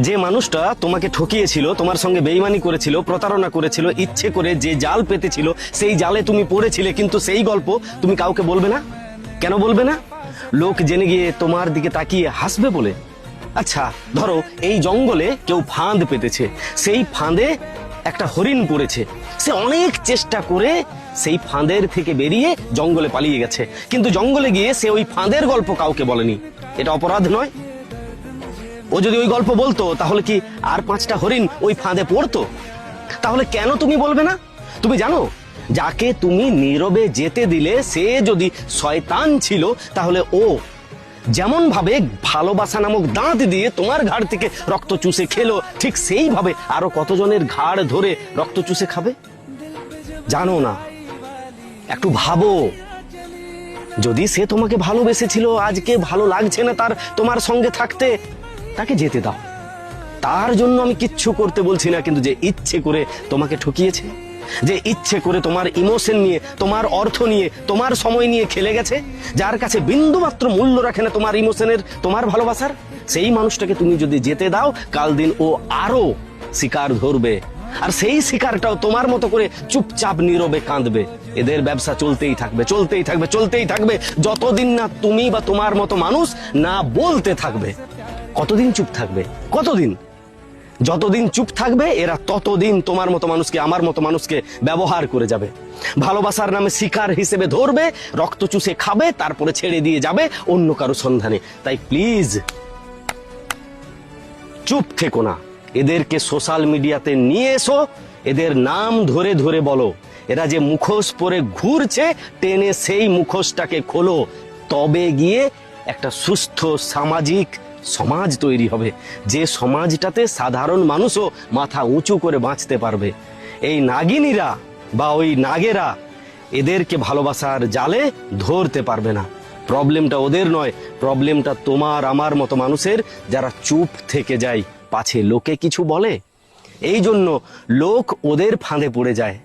যে মানুষটা তোমাকে ঠকিয়েছিল, তোমার সঙ্গে বেইমানি করেছিল, প্রতারণা করেছিল, ইচ্ছে করে যে জাল পেতেছিল, সেই জালে তুমি পড়েছিলে, কিন্তু সেই গল্প তুমি কাউকে বলবে না? কেন বলবে না? লোক জেনে গিয়ে তোমার দিকে তাকিয়ে হাসবে বলে। আচ্ছা ধরো এই জঙ্গলে কেউ ফাঁদ পেতেছে। সেই ফাঁদে একটা হরিণ পড়েছে। সে অনেক চেষ্টা করে সেই ফাঁদের থেকে বেরিয়ে জঙ্গলে পালিয়ে গেছে। কিন্তু জঙ্গলে গিয়ে সে ওই ফাঁদের গল্প কাউকে বলেনি। এটা অপরাধ নয়। ও যদি ওই গল্প বলতো, তাহলে কি আর পাঁচটা হরিণ ওই ফাঁদে পড়তো? তাহলে কেন তুমি বলবে না? তুমি জানো, যাকে তুমি নীরবে যেতে দিলে, সে যদি শয়তান ছিল, তাহলে ও যেমন ভাবে ভালোবাসা নামক দাঁত দিয়ে তোমার ঘাড় থেকে রক্ত চুষে খেলো, ঠিক সেইভাবে আরও কতজনের ঘাড় ধরে রক্ত চুষে খাবে? জানো না, একটু ভাবো। যদি সে তোমাকে ভালোবেসেছিল, আজকে ভালো লাগছে না তার তোমার সঙ্গে থাকতে তাকে যেতে দাও। তার জন্য আমি কিচ্ছু করতে বলছি না, কিন্তু যে ইচ্ছে করে তোমাকে ঠকিয়েছে, যে ইচ্ছে করে তোমার ইমোশন নিয়ে, তোমার অর্থ নিয়ে, তোমার সময় নিয়ে খেলে গেছে, যার কাছে বিন্দু মাত্র মূল্য রাখে না তোমার ইমোশনের, তোমার ভালোবাসার, সেই মানুষটাকে তুমি যদি যেতে দাও, কাল দিন ও আরও শিকার ধরবে। আর সেই শিকারটাও তোমার মতো করে চুপচাপ নীরবে কাঁদবে। এদের ব্যবসা চলতেই থাকবে চলতেই থাকবে চলতেই থাকবে, যতদিন না তুমি বা তোমার মতো মানুষ না বলতে থাকবে। কতদিন চুপ থাকবে? কতদিন? যতদিন চুপ থাকবে, এরা ততদিন তোমার মতো মানুষকে, আমার মতো মানুষকে ব্যবহার করে যাবে। ভালোবাসার নামে শিকার হিসেবে ধরবে, রক্ত চুষে খাবে, তারপরে ছেড়ে দিয়ে যাবে অন্য কারও সন্ধানে। তাই প্লিজ চুপ থেকো না। এদেরকে সোশ্যাল মিডিয়াতে নিয়ে এসো, এদের নাম ধরে ধরে বলো। এরা যে মুখোশ পরে ঘুরছে, টেনে সেই মুখোশটাকে খোলো। তবে গিয়ে একটা সুস্থ সামাজিক সমাজ তৈরি হবে। যে সমাজটাতে সাধারণ মানুষও মাথা উঁচু করে বাঁচতে পারবে। এই নাগিনীরা বা ওই নাগেরা এদেরকে ভালোবাসার জালে ধরতে পারবে না। প্রবলেমটা ওদের নয়, প্রবলেমটা তোমার, আমার মতো মানুষের। যারা চুপ থেকে যায়, পাছে লোকে কিছু বলে। এই জন্য লোক ওদের ফাঁদে পড়ে যায়।